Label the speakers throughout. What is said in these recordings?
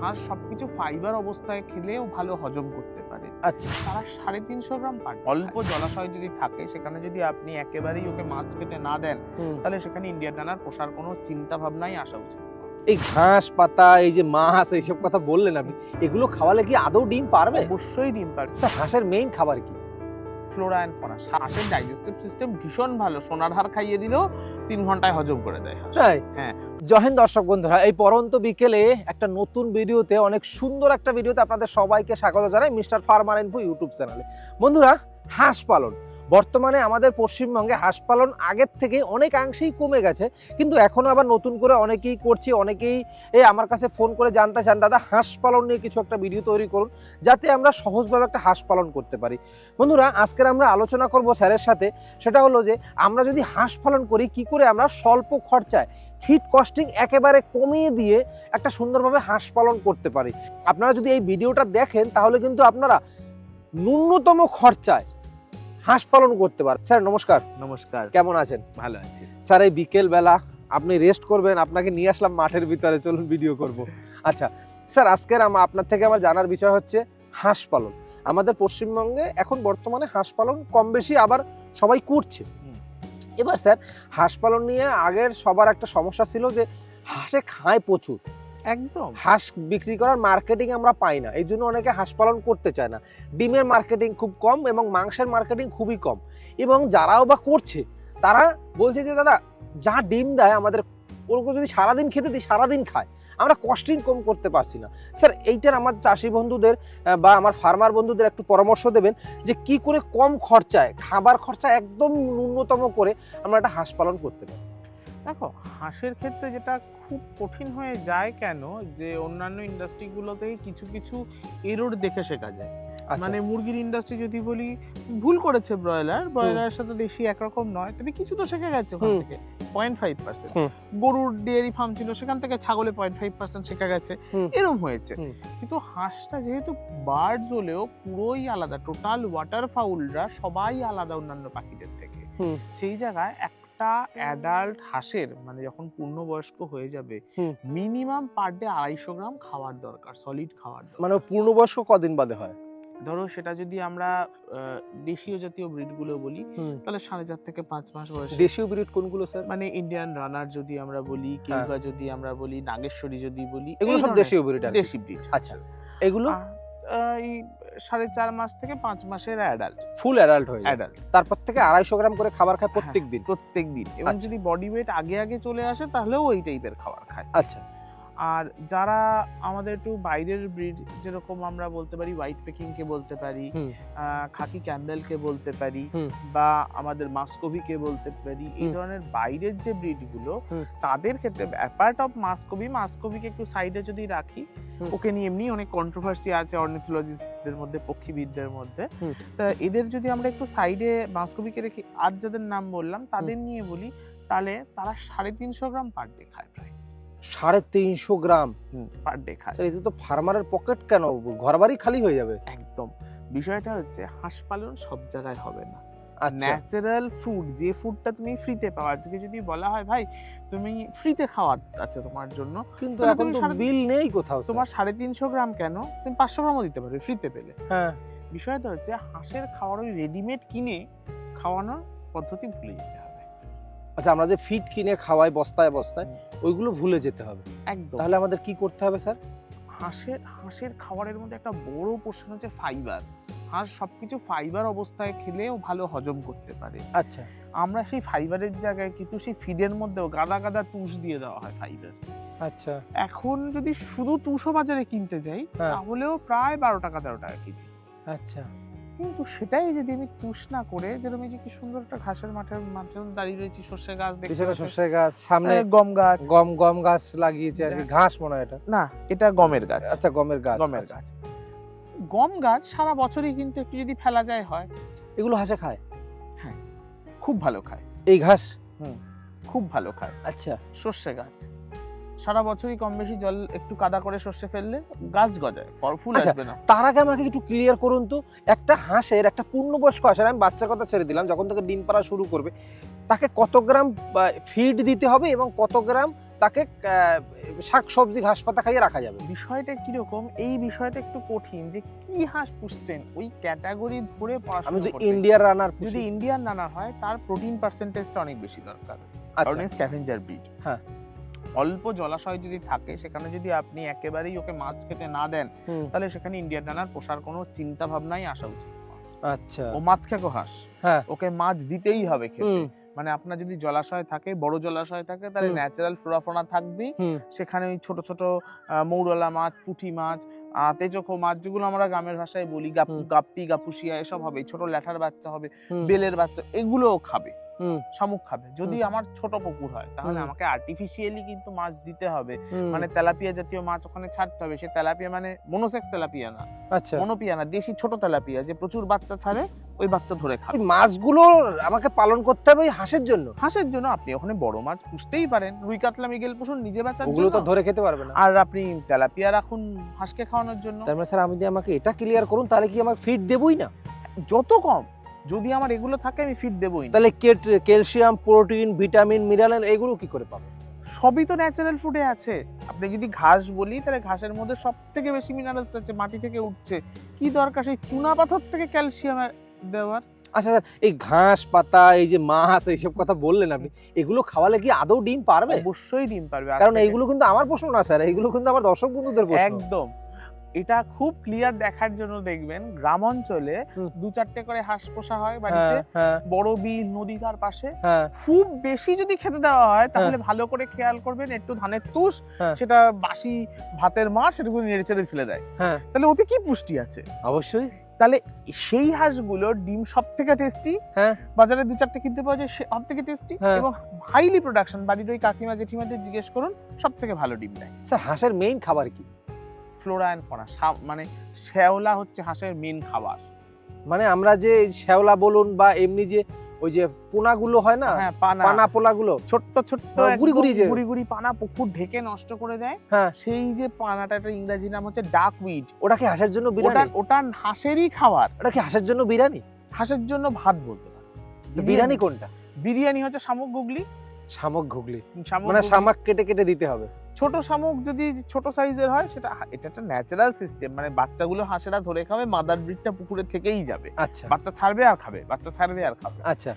Speaker 1: হাঁস সবকিছু ফাইবার অবস্থায় খেলেও ভালো হজম করতে পারে।
Speaker 2: আচ্ছা।
Speaker 1: তারা সাড়ে তিনশো গ্রাম পার অল্প জলাশয় যদি থাকে সেখানে যদি আপনি একেবারেই ওকে মাছ খেতে না দেন তাহলে সেখানে ইন্ডিয়ান ডানার পোষার কোনো চিন্তা ভাবনাই আসা উচিত
Speaker 2: এই ঘাস পাতা এই যে মাছ এইসব কথা বললেন আপনি এগুলো খাওয়ালে কি আদৌ ডিম পারবে?
Speaker 1: অবশ্যই ডিম পারবে।
Speaker 2: স্যার হাঁসের মেইন খাবার কি?
Speaker 1: ফ্লোরা অ্যান্ড ফনা শ্বাসের ডাইজেস্টিভ সিস্টেম ভীষণ ভালো। সোনার হার খাইয়ে দিলেও তিন ঘন্টায় হজম করে দেয়
Speaker 2: তাই?
Speaker 1: হ্যাঁ।
Speaker 2: জহেন দর্শক বন্ধুরা এই পরন্ত বিকেলে একটা নতুন ভিডিওতে অনেক সুন্দর একটা ভিডিওতে আপনাদের সবাইকে স্বাগত জানাই মিস্টার ফার্মার ইনফো ইউটিউব চ্যানেলে। বন্ধুরা হাঁস পালন। বর্তমানে আমাদের পশ্চিমবঙ্গে হাঁস পালন আগের থেকে অনেকাংশেই কমে গেছে। কিন্তু এখনও আবার নতুন করে অনেকেই করছে, অনেকেই এই আমার কাছে ফোন করে জানতে চান, দাদা, হাঁস পালন নিয়ে কিছু একটা ভিডিও তৈরি করুন, যাতে আমরা সহজভাবে একটা হাঁস পালন করতে পারি। বন্ধুরা, আজকের আমরা আলোচনা করব স্যারের সাথে। সেটা হলো যে, আমরা যদি হাঁস পালন করি, কি করে আমরা স্বল্প খরচায় ফিট কস্টিং একেবারে কমিয়ে দিয়ে একটা সুন্দরভাবে হাঁস পালন করতে পারি? আপনারা যদি এই ভিডিওটা দেখেন, তাহলে কিন্তু আপনারা ন্যূনতম খরচায় হাঁস পালন করতে পারেন স্যার নমস্কার।
Speaker 1: নমস্কার।
Speaker 2: কেমন আছেন?
Speaker 1: ভালো আছি।
Speaker 2: স্যার এই বিকেল বেলা আপনি রেস্ট করবেন আপনাকে নিয়ে আসলাম মাঠের ভিতরে চলুন ভিডিও করব। আচ্ছা স্যার আজকের আমার আপনার থেকে আমার জানার বিষয় হচ্ছে হাঁস পালন। আমাদের পশ্চিমবঙ্গে এখন বর্তমানে হাঁস পালন কম বেশি আবার সবাই করছে। এবার স্যার হাঁস পালন নিয়ে আগের সবার একটা সমস্যা ছিল যে হাঁসে খায় প্রচুর।
Speaker 1: একদম।
Speaker 2: হাঁস বিক্রি করার মার্কেটিং আমরা পাই না, এই জন্য অনেকে হাঁস পালন করতে চায় না। ডিমের মার্কেটিং খুব কম এবং মাংসের মার্কেটিং খুবই কম। এবং যারাও বা করছে, তারা বলছে যে, দাদা, যা ডিম দেয় আমাদের, ওরকম যদি সারাদিন খেতে দিই, সারাদিন খায়। আমরা কস্টিং কম করতে পারছি না। স্যার এইটার আমার চাষি বন্ধুদের বা আমার ফার্মার বন্ধুদের একটু পরামর্শ দেবেন, যে কি করে কম খরচায়, খাবার খরচা একদম ন্যূনতম করে আমরা একটা হাঁস পালন করতে পারি।
Speaker 1: দেখো হাঁসের ক্ষেত্রে যেটা খুব কঠিন হয়ে যায় কেন? যে অন্যান্য ইন্ডাস্ট্রিগুলোতে কিছু কিছু এরর দেখে শেখা যায়।
Speaker 2: মানে
Speaker 1: মানে মুরগির ইন্ডাস্ট্রি যদি বলি ভুল করেছে ব্রয়লার ব্রয়লারের সাথে দেশি একরকম নয় তবে কিছু তো শেখা গেছে ওখান থেকে পয়েন্ট ফাইভ পার্সেন্ট গরুর ডেয়ারি ফার্ম ছিল সেখান থেকে ছাগলে পয়েন্ট ফাইভ পার্সেন্ট শেখা গেছে। এরম হয়েছে। কিন্তু হাঁসটা যেহেতু বার্ডস হলেও পুরোই আলাদা টোটাল ওয়াটার ফাউলরা সবাই আলাদা অন্যান্য পাখিদের থেকে। সেই জায়গায় একটা অ্যাডাল্ট হাঁসের মানে যখন পূর্ণবয়স্ক হয়ে যাবে মিনিমাম পার ডে আড়াইশো গ্রাম খাওয়ার দরকার সলিড খাওয়ার দরকার।
Speaker 2: মানে পূর্ণবয়স্ক কদিন বাদে হয়?
Speaker 1: ধরো সেটা যদি আমরা দেশীয় জাতীয় ব্রিডগুলো বলি তাহলে সাড়ে চার থেকে পাঁচ মাস বয়স।
Speaker 2: দেশীয় ব্রিড কোনগুলো স্যার?
Speaker 1: মানে ইন্ডিয়ান রানার যদি আমরা বলি কিংবা যদি আমরা বলি নাগেশ্বরী যদি বলি
Speaker 2: এগুলো সব দেশীয় ব্রিড
Speaker 1: দেশি ব্রিড।
Speaker 2: আচ্ছা এগুলো?
Speaker 1: এই সাড়ে চার মাস থেকে পাঁচ মাসের অ্যাডাল্ট
Speaker 2: ফুল অ্যাডাল্ট হয়ে
Speaker 1: অ্যাডাল্ট
Speaker 2: তারপর থেকে আড়াইশো গ্রাম করে খাবার খায় প্রত্যেক দিন
Speaker 1: প্রত্যেক দিন এবং
Speaker 2: আচ্ছা।
Speaker 1: যদি বডি ওয়েট আগে আগে চলে আসে তাহলেও ওই টাইপের খাবার খায়।
Speaker 2: আচ্ছা।
Speaker 1: আর যারা আমাদের একটু বাইরের ব্রিড যেরকম আমরা বলতে পারি হোয়াইট পেকিং কে বলতে পারি খাকি ক্যাম্বেল কে বলতে পারি বা আমাদের মাস্কোভি কে বলতে পারি এই ধরনের বাইরের যে
Speaker 2: ব্রিডগুলো
Speaker 1: তাদের ক্ষেত্রে অ্যাপার্ট অফ মাস্কোভি মাস্কোভিকে একটু সাইডে যদি রাখি। ওকে নিয়ে এমনি অনেক কন্ট্রোভার্সি আছে অর্নিথোলজিস্টদের মধ্যে পক্ষীবিদদের মধ্যে। তা এদের যদি আমরা একটু সাইডে মাস্কোভিকে রেখে আর যাদের নাম বললাম তাদের নিয়ে বলি তাহলে তারা সাড়ে তিনশো গ্রাম পার ডে খায় প্রায়।
Speaker 2: সাড়ে তিনশো গ্রাম?
Speaker 1: পার ডে খায়।
Speaker 2: এতে তো ফার্মারের পকেট কেন? ঘরবাড়ি খালি হয়ে যাবে।
Speaker 1: একদম। বিষয়টা হচ্ছে হাঁস পালন সব জায়গায় হবে না। ন্যাচারাল ফুড যে ফুডটা তুমি ফ্রিতে পাও। আজকে যদি বলা হয় ভাই তুমি ফ্রিতে খাওয়ার আছে তোমার জন্য
Speaker 2: কিন্তু এখন তো বিল নেই কোথাও
Speaker 1: তোমার সাড়ে তিনশো গ্রাম কেন? তুমি পাঁচশো গ্রামও দিতে পারবে ফ্রিতে পেলে।
Speaker 2: হ্যাঁ।
Speaker 1: বিষয়টা হচ্ছে হাঁসের খাওয়ার ওই রেডিমেড কিনে খাওয়ানোর পদ্ধতি ভুলে যেতে হবে।
Speaker 2: আচ্ছা আমরা যে ফিট কিনে খাওয়াই বস্তায় বস্তায় ওইগুলো ভুলে যেতে হবে।
Speaker 1: একদম।
Speaker 2: তাহলে আমাদের কি করতে হবে স্যার
Speaker 1: হাঁসের হাঁসের খাবারের মধ্যে একটা বড় পোর্শন হচ্ছে ফাইবার হাঁস সবকিছু ফাইবার অবস্থায় খেলেও ভালো হজম করতে পারে।
Speaker 2: আচ্ছা।
Speaker 1: আমরা সেই ফাইবারের জায়গায় কিন্তু সেই ফিডের মধ্যেও গাদা গাদা তুষ দিয়ে দেওয়া হয় ফাইবার
Speaker 2: আচ্ছা।
Speaker 1: এখন যদি শুধু তুষও বাজারে কিনতে যাই
Speaker 2: হ্যাঁ।
Speaker 1: তাহলেও প্রায় বারো টাকা তেরো টাকা কেজি।
Speaker 2: আচ্ছা।
Speaker 1: কিন্তু সেটাই যদি আমি তুষ না করে যেরকম এই যে কি সুন্দর একটা ঘাসের মাঠের মাঠে দাঁড়িয়ে রয়েছি সর্ষে গাছ দেখতে।
Speaker 2: শস্যের গাছ সামনে
Speaker 1: গম গাছ।
Speaker 2: গম গম গাছ লাগিয়েছে আর কি। ঘাস মনে হয় এটা?
Speaker 1: না এটা গমের গাছ।
Speaker 2: আচ্ছা গমের গাছ
Speaker 1: গমের
Speaker 2: আচ্ছা।
Speaker 1: গাছ। গম গাছ সারা বছরই কিন্তু একটু যদি ফেলা যায় হয়।
Speaker 2: এগুলো হাসে খায়?
Speaker 1: হ্যাঁ খুব ভালো খায়।
Speaker 2: এই ঘাস?
Speaker 1: খুব ভালো খায়।
Speaker 2: আচ্ছা।
Speaker 1: সর্ষে গাছ। সারা বছরই কম বেশি জল একটু কাদা করে সর্ষে ফেললে গাছ গজায় ফল ফুল
Speaker 2: আচ্ছা,
Speaker 1: আসবে না।
Speaker 2: তার আগে আমাকে একটু ক্লিয়ার করুন তো একটা হাঁসের একটা পূর্ণবয়স্ক হাঁসের আমি বাচ্চার কথা ছেড়ে দিলাম যখন থেকে ডিম পাড়া শুরু করবে তাকে কত গ্রাম ফিড দিতে হবে এবং কত গ্রাম তাকে শাক সবজি ঘাস পাতা খাইয়ে রাখা যাবে।
Speaker 1: বিষয়টা কীরকম? এই বিষয়টা একটু কঠিন যে কি হাঁস পুষছেন? ওই ক্যাটাগরি ধরে
Speaker 2: আমি যদি
Speaker 1: করতে
Speaker 2: ইন্ডিয়ার রানার
Speaker 1: যদি ইন্ডিয়ান নানার হয় তার প্রোটিন পার্সেন্টেজটা অনেক বেশি দরকার।
Speaker 2: আচ্ছা।
Speaker 1: কারণ স্ক্যাভেঞ্জার ব্রিড
Speaker 2: হ্যাঁ।
Speaker 1: অল্প জলাশয় যদি থাকে সেখানে যদি আপনি একেবারেই ওকে মাছ খেতে না দেন তাহলে সেখানে ইন্ডিয়ান রানার পোষার কোনো চিন্তা ভাবনাই আসা উচিত
Speaker 2: আচ্ছা।
Speaker 1: ও মাছ খেকো হাঁস।
Speaker 2: হ্যাঁ।
Speaker 1: ওকে মাছ দিতেই হবে খেতে। মানে আপনার যদি জলাশয় থাকে বড় জলাশয় থাকে তাহলে ন্যাচারাল ফ্লোরাফোনা থাকবেই সেখানে ওই ছোট ছোট মৌরলা মাছ পুঁটি মাছ তেজকো মাছ যেগুলো আমরা গ্রামের ভাষায় বলি গাপ্পি গাপুসিয়া এসব হবে। ছোট ল্যাঠার বাচ্চা হবে বেলের বাচ্চা এগুলোও খাবে
Speaker 2: হুম।
Speaker 1: শামুক খাবে। যদি আমার ছোট পুকুর হয় তাহলে আমাকে আর্টিফিশিয়ালি কিন্তু মাছ দিতে হবে। মানে তেলাপিয়া জাতীয় মাছ ওখানে ছাড়তে হবে। সে তেলাপিয়া মানে মনোসেক্স তেলাপিয়া না।
Speaker 2: আচ্ছা।
Speaker 1: মনোপিয়া না দেশি ছোট তেলাপিয়া যে প্রচুর বাচ্চা ছাড়ে ওই বাচ্চা ধরে খাবে।
Speaker 2: মাছগুলো আমাকে পালন করতে হবে ওই হাঁসের জন্য।
Speaker 1: হাঁসের জন্য? আপনি ওখানে বড় মাছ পুষতেই পারেন। রুই কাতলা মৃগেল পুষুন নিজে বাঁচার
Speaker 2: ওগুলো তো ধরে খেতে পারবে না।
Speaker 1: আর আপনি তেলাপিয়া রাখুন হাঁসকে খাওয়ানোর জন্য।
Speaker 2: তার মানে স্যার আমি যদি আমাকে এটা ক্লিয়ার করুন তাহলে কি আমার ফিড দেবই না?
Speaker 1: যত কম। যদি আমার এগুলো থাকে আমি ফিট দেবই না।
Speaker 2: তাহলে ক্যালসিয়াম প্রোটিন ভিটামিন মিনারেল এগুলো কি করে পাবো?
Speaker 1: সবই তো ন্যাচারাল ফুডে আছে। আপনি যদি ঘাস বলি তাহলে ঘাসের মধ্যে সব থেকে বেশি মিনারেলস আছে মাটি থেকে উঠছে। কি দরকার? সেই চুনা পাথর থেকে ক্যালসিয়াম দেওয়ার?
Speaker 2: আচ্ছা স্যার এই ঘাস পাতা এই যে মাছ এইসব কথা বললেন আপনি এগুলো খাওয়ালে কি আদৌ ডিম পারবে?
Speaker 1: অবশ্যই ডিম পারবে
Speaker 2: কারণ
Speaker 1: থেকে।
Speaker 2: এইগুলো কিন্তু আমার প্রশ্ন না স্যার এইগুলো কিন্তু আমার দর্শক বন্ধুদের প্রশ্ন।
Speaker 1: একদম। এটা খুব ক্লিয়ার দেখার জন্য দেখবেন গ্রাম অঞ্চলে দু চারটে করে হাঁস পোষা হয়
Speaker 2: হ্যাঁ
Speaker 1: বাড়িতে
Speaker 2: হ্যাঁ।
Speaker 1: বড় বিল নদী তার পাশে।
Speaker 2: হ্যাঁ।
Speaker 1: খুব বেশি যদি খেতে দেওয়া হয় তাহলে ভালো করে খেয়াল করবেন একটু ধানের তুষ। সেটা বাসি ভাতের মার সেটুকু নেড়ে চেড়ে ফেলে দেয়।
Speaker 2: হ্যাঁ।
Speaker 1: তাহলে ওতে কি পুষ্টি আছে?
Speaker 2: অবশ্যই।
Speaker 1: তাহলে সেই হাঁসগুলোর ডিম সব থেকে টেস্টি
Speaker 2: হ্যাঁ।
Speaker 1: বাজারে দু চারটে কিনতে পাওয়া যায় সব থেকে টেস্টি। এবং হাইলি প্রোডাকশন বাড়ির ওই কাকিমা জেঠিমাদের জিজ্ঞেস করুন সব থেকে ভালো ডিম দেয়
Speaker 2: স্যার হাঁসের মেইন খাবার কি
Speaker 1: ফ্লোরা অ্যান্ড ফনা মানে শ্যাওলা হচ্ছে হাঁসের মেন খাবার
Speaker 2: মানে আমরা যে শ্যাওলা বলুন বা এমনি যে ওই যে পোনাগুলো হয় না?
Speaker 1: হ্যাঁ পানা।
Speaker 2: পোলাগুলো
Speaker 1: ছোট্ট ছোট্ট
Speaker 2: হ্যাঁ, গুড়ি গুড়ি যে।
Speaker 1: গুড়ি গুড়ি পানা পুকুর ঢেকে নষ্ট করে দেয়।
Speaker 2: হ্যাঁ।
Speaker 1: সেই যে পানাটা একটা ইংরেজি নাম হচ্ছে ডাক উইড
Speaker 2: ওটা কি হাঁসের জন্য বিরিয়ানি?
Speaker 1: ওটা হাঁসেরই খাবার।
Speaker 2: ওটা কি হাঁসের জন্য বিরিয়ানি?
Speaker 1: হাঁসের জন্য ভাত বলতে পারে।
Speaker 2: বিরিয়ানি কোনটা?
Speaker 1: বিরিয়ানি হচ্ছে শামুক গুগলি
Speaker 2: শামুক ঘুগলি। মানে। শামাক কেটে কেটে দিতে হবে।
Speaker 1: ছোট শামুক যদি ছোট সাইজের হয় সেটা এটা একটা ন্যাচারাল সিস্টেম মানে বাচ্চাগুলো হাঁসেরা ধরে খাবে মাদার ব্রিডটা পুকুরে থেকেই যাবে।
Speaker 2: আচ্ছা।
Speaker 1: বাচ্চা ছাড়বে আর খাবে বাচ্চা ছাড়বে আর খাবে।
Speaker 2: আচ্ছা।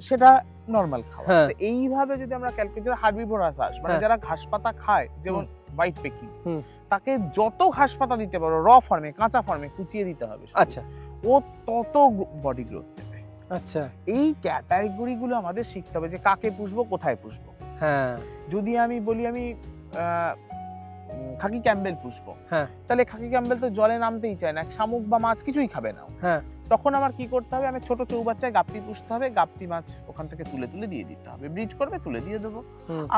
Speaker 1: সেটা নর্মাল খাওয়া
Speaker 2: হ্যাঁ।
Speaker 1: এইভাবে যদি আমরা ক্যালকুলেট হার্বিভোরাস হাঁস মানে
Speaker 2: হ্যাঁ।
Speaker 1: যারা ঘাস পাতা খায় যেমন হোয়াইট পেকিং
Speaker 2: হুম।
Speaker 1: তাকে যত ঘাস পাতা দিতে পারো র ফর্মে কাঁচা ফর্মে কুচিয়ে দিতে হবে
Speaker 2: আচ্ছা।
Speaker 1: ও তত বডি গ্রোথ দেবে
Speaker 2: আচ্ছা।
Speaker 1: এই ক্যাটাগরি গুলো আমাদের শিখতে হবে যে কাকে পুষবো কোথায় পুষবো।
Speaker 2: হ্যাঁ।
Speaker 1: যদি আমি বলি আমি খাকি ক্যাম্বেল পুষবো
Speaker 2: হ্যাঁ।
Speaker 1: তাহলে খাকি ক্যাম্বেল তো জলে নামতেই চায় না শামুক বা মাছ কিছুই খাবে না
Speaker 2: হ্যাঁ।
Speaker 1: তখন আমার কি করতে হবে আমি ছোট চৌবাচ্চায় গাপ্পি পুষতে হবে গাপ্পি মাছ ওখান থেকে তুলে তুলে দিয়ে দিতে হবে। ব্রিড করবে তুলে দিয়ে দেবো।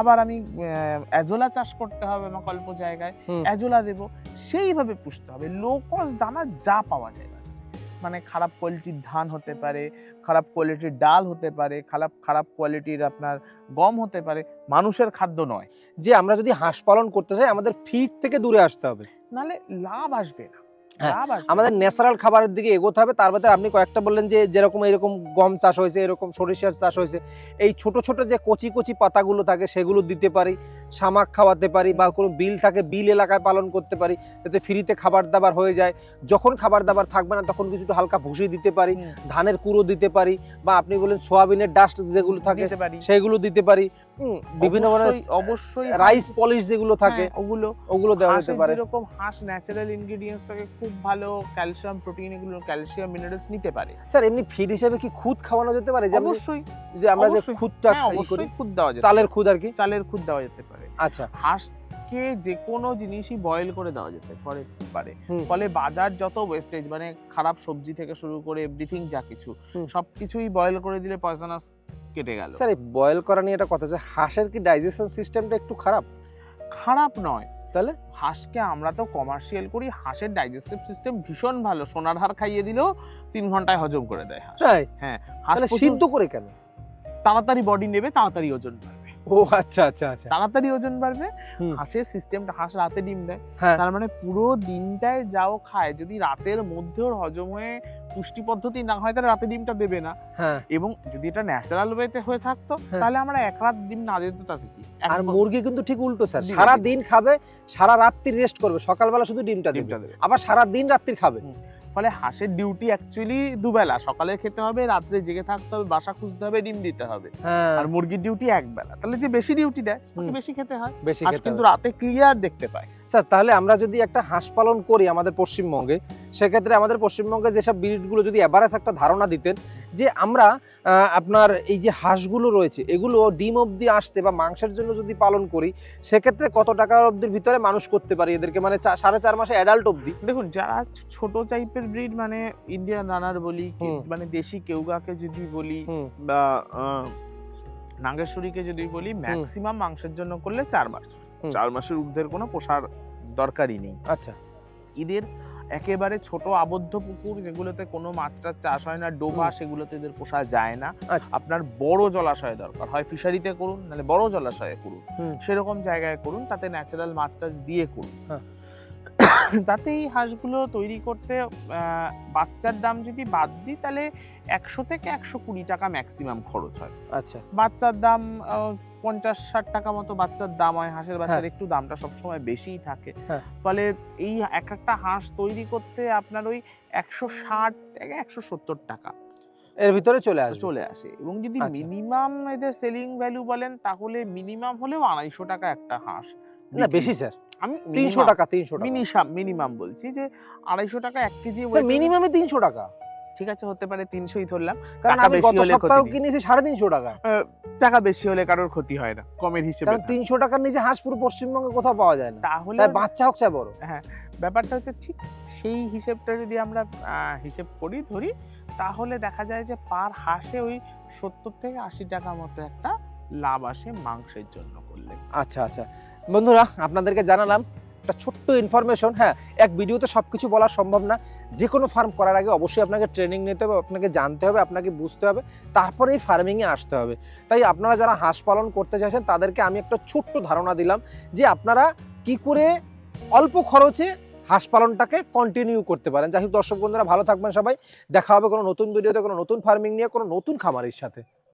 Speaker 1: আবার আমি অ্যাজোলা চাষ করতে হবে আমাকে অল্প জায়গায় অ্যাজোলা দেবো। সেইভাবে পুষতে হবে। লো কস্ট দানা যা পাওয়া যায় মানে খারাপ কোয়ালিটির ধান হতে পারে খারাপ কোয়ালিটির ডাল হতে পারে খারাপ খারাপ কোয়ালিটির আপনার গম হতে পারে। মানুষের খাদ্য নয়।
Speaker 2: যে আমরা যদি হাঁস পালন করতে চাই আমাদের ফিড থেকে দূরে আসতে হবে।
Speaker 1: নালে লাভ আসবে না।
Speaker 2: হ্যাঁ,
Speaker 1: লাভ আসবে
Speaker 2: আমাদের ন্যাচারাল খাবারের দিকে এগোতে হবে। তার মধ্যে আপনি কয়েকটা বললেন যে যেরকম এরকম গম চাষ হয়েছে এরকম সরিষার চাষ হয়েছে। এই ছোট ছোট যে কচি কচি পাতাগুলো থাকে সেগুলো দিতে পারি শামাক খাওয়াতে পারি বা কোনো বিল থাকে বিল এলাকায় পালন করতে পারি যাতে ফ্রিতে খাবার দাবার হয়ে যায়। যখন খাবার দাবার থাকবে না তখন কিছুটা হালকা ভুসি দিতে পারি ধানের কুড়ো দিতে পারি বা আপনি বলেন সোয়াবিনের ডাস্ট যেগুলো থাকে সেগুলো দিতে পারি। বিভিন্ন
Speaker 1: অবশ্যই-
Speaker 2: রাইস পলিশ যেগুলো থাকে
Speaker 1: হ্যাঁ, ওগুলো
Speaker 2: ওগুলো দেওয়া যেতে পারে।
Speaker 1: যেরকম হাঁস ন্যাচারাল ইনগ্রেডিয়েন্টস থাকে খুব ভালো ক্যালসিয়াম প্রোটিন এগুলো ক্যালসিয়াম মিনারেলস নিতে পারে।
Speaker 2: স্যার এমনি ফিড হিসেবে কি খুদ খাওয়ানো যেতে পারে? যেমন
Speaker 1: অবশ্যই
Speaker 2: যে আমরা যে খুদটা
Speaker 1: হ্যাঁ,
Speaker 2: ই করি
Speaker 1: খুদ দেওয়া যেতে
Speaker 2: চালের খুদ আর কি?
Speaker 1: চালের খুদ দেওয়া যেতে পারে।
Speaker 2: আচ্ছা।
Speaker 1: হাঁসকে যে কোনো জিনিসই বয়েল করে দেওয়া যেতে পারে পারে। ফলে বাজার যত ওয়েস্টেজ মানে খারাপ সবজি থেকে শুরু করে এভরিথিং যা কিছু। সবকিছুই বয়েল করে দিলে পয়জনাস কেটে গেল।
Speaker 2: স্যার এই বয়েল করা নিয়ে একটা কথা আছে হাঁসের কি ডাইজেশন সিস্টেমটা একটু খারাপ?
Speaker 1: খারাপ নয়।
Speaker 2: তাহলে?
Speaker 1: হাঁসকে আমরা তো কমার্শিয়াল করি হাঁসের ডাইজেস্টিভ সিস্টেম ভীষণ ভালো সোনার হার খাইয়ে দিলেও তিন ঘন্টায় হজম করে দেয় হাঁস।
Speaker 2: তাই?
Speaker 1: হাঁস
Speaker 2: তাহলে সিদ্ধ করে কেন?
Speaker 1: তাড়াতাড়ি বডি নেবে তাড়াতাড়ি ওজন বাড়বে।
Speaker 2: ও আচ্ছা আচ্ছা আচ্ছা।
Speaker 1: তাড়াতাড়ি ওজন বাড়বে হাঁসের সিস্টেমটা হাঁস রাতে ডিম দেয়।
Speaker 2: হ্যাঁ।
Speaker 1: তার মানে পুরো দিনটায় যাও খায় যদি রাতের মধ্যে ওর হজম হয়ে পুষ্টি পদ্ধতি না হয় তাহলে রাতে ডিমটা দেবে না।
Speaker 2: হ্যাঁ।
Speaker 1: এবং যদি এটা ন্যাচারাল ওয়েতে হয়ে থাকতো
Speaker 2: হ্যাঁ।
Speaker 1: তাহলে আমরা এক রাত ডিম না দিতে তাতে কি
Speaker 2: আর মুরগি কিন্তু ঠিক উল্টো স্যার। সারা দিন খাবে সারা রাত্রি রেস্ট করবে। সকালবেলা শুধু ডিমটা দেবে। আবার সারা দিন রাত্রি খাবে।
Speaker 1: ফলে হাঁসের ডিউটি অ্যাকচুয়ালি দুবেলা। সকালে খেতে হবে রাত্রে জেগে থাকতে হবে বাসা খুঁজতে হবে ডিম দিতে হবে।
Speaker 2: হ্যাঁ।
Speaker 1: আর মুরগির ডিউটি একবেলা। তাহলে যে বেশি ডিউটি দেয় তাকে বেশি খেতে হয়।
Speaker 2: বেশি
Speaker 1: হাঁস কিন্তু রাতে ক্লিয়ার দেখতে পায়।
Speaker 2: স্যার তাহলে আমরা যদি একটা হাঁস পালন করি আমাদের পশ্চিমবঙ্গে সেক্ষেত্রে আমাদের পশ্চিমবঙ্গে যেসব ব্রিডগুলো যদি অ্যাভারেজ একটা ধারণা দিতেন যে আমরা আপনার এই যে হাঁসগুলো রয়েছে এগুলো ডিম অবধি আসতে বা মাংসের জন্য যদি পালন করি সেক্ষেত্রে কত টাকা অবধির ভিতরে মানুষ করতে পারি? এদেরকে মানে সাড়ে চার মাসে অ্যাডাল্ট অবধি।
Speaker 1: দেখুন যারা ছোট টাইপের ব্রিড মানে ইন্ডিয়ান রানার বলি মানে দেশি কেউগাকে যদি বলি বা নাগেশ্বরীকে যদি বলি ম্যাক্সিমাম মাংসের জন্য করলে চার মাস। চার মাসের ঊর্ধ্বের কোনো পোষার দরকারই নেই।
Speaker 2: আচ্ছা।
Speaker 1: এদের একেবারে ছোট আবদ্ধ পুকুর যেগুলোতে কোনো মাছটার চাষ হয় না ডোবা সেগুলোতে এদের পোষা যায় না
Speaker 2: আচ্ছা।
Speaker 1: আপনার বড় জলাশয় দরকার হয় ফিশারিতে করুন নাহলে বড় জলাশয়ে করুন
Speaker 2: হুম।
Speaker 1: সেরকম জায়গায় করুন তাতে ন্যাচারাল মাছ টাছ দিয়ে করুন
Speaker 2: হ্যাঁ।
Speaker 1: তাতে এই হাঁসগুলো তৈরি করতে বাচ্চার দাম যদি বাদ দিই তাহলে একশো থেকে একশো কুড়ি টাকা ম্যাক্সিমাম খরচ হয়
Speaker 2: আচ্ছা
Speaker 1: বাচ্চার দাম পঞ্চাশ ষাট টাকা মতো বাচ্চার দাম হয় হাঁসের বাচ্চার একটু দামটা সবসময় বেশিই থাকে।
Speaker 2: হ্যাঁ।
Speaker 1: ফলে এই এক একটা হাঁস তৈরি করতে আপনার ওই একশো ষাট থেকে একশো সত্তর টাকা।
Speaker 2: এর ভিতরে চলে আসে
Speaker 1: চলে আসে। এবং যদি
Speaker 2: আচ্ছা।
Speaker 1: মিনিমাম এদের সেলিং ভ্যালু বলেন তাহলে মিনিমাম হলেও আড়াইশো টাকা একটা হাঁস
Speaker 2: না বেশি স্যার।
Speaker 1: আমি
Speaker 2: তিনশো টাকা তিনশো
Speaker 1: মিনিমাম মিনিমাম বলছি যে আড়াইশো টাকা এক কেজি
Speaker 2: মিনিমামে তিনশো টাকা।
Speaker 1: ঠিক আছে হতে পারে তিনশোই ধরলাম।
Speaker 2: কারণ আমি গত সপ্তাহে। কিনেছি সাড়ে তিনশো টাকা
Speaker 1: টাকা বেশি হলে কারোর ক্ষতি হয় না কমের হিসেবে
Speaker 2: কারণ। তিনশো টাকার নিচে হাঁস পুরো পশ্চিমবঙ্গে কোথাও পাওয়া যায় না।
Speaker 1: তাহলে
Speaker 2: চাই বাচ্চা হোক চাই বড় হ্যাঁ
Speaker 1: ব্যাপারটা হচ্ছে ঠিক সেই হিসেবটা যদি আমরা হিসেব করি ধরি তাহলে দেখা যায় যে পার হাঁসে ওই সত্তর থেকে আশি টাকা মতো একটা লাভ আসে মাংসের জন্য করলে।
Speaker 2: আচ্ছা আচ্ছা। বন্ধুরা আপনাদেরকে জানালাম একটা ছোট্ট ইনফরমেশন হ্যাঁ এক ভিডিওতে সব কিছু বলা সম্ভব না। যে কোনো ফার্ম করার আগে অবশ্যই আপনাকে ট্রেনিং নিতে হবে, আপনাকে জানতে হবে, আপনাকে বুঝতে হবে তারপরে এই ফার্মিংয়ে আসতে হবে। তাই আপনারা যারা হাঁস পালন করতে চাইছেন, তাদেরকে আমি একটা ছোট্ট ধারণা দিলাম যে আপনারা কি করে অল্প খরচে হাঁস পালনটাকে কন্টিনিউ করতে পারেন। যাই হোক দর্শক বন্ধুরা, ভালো থাকবেন সবাই। দেখা হবে কোনো নতুন ভিডিওতে কোনো নতুন ফার্মিং নিয়ে, কোনো নতুন খামারের সাথে।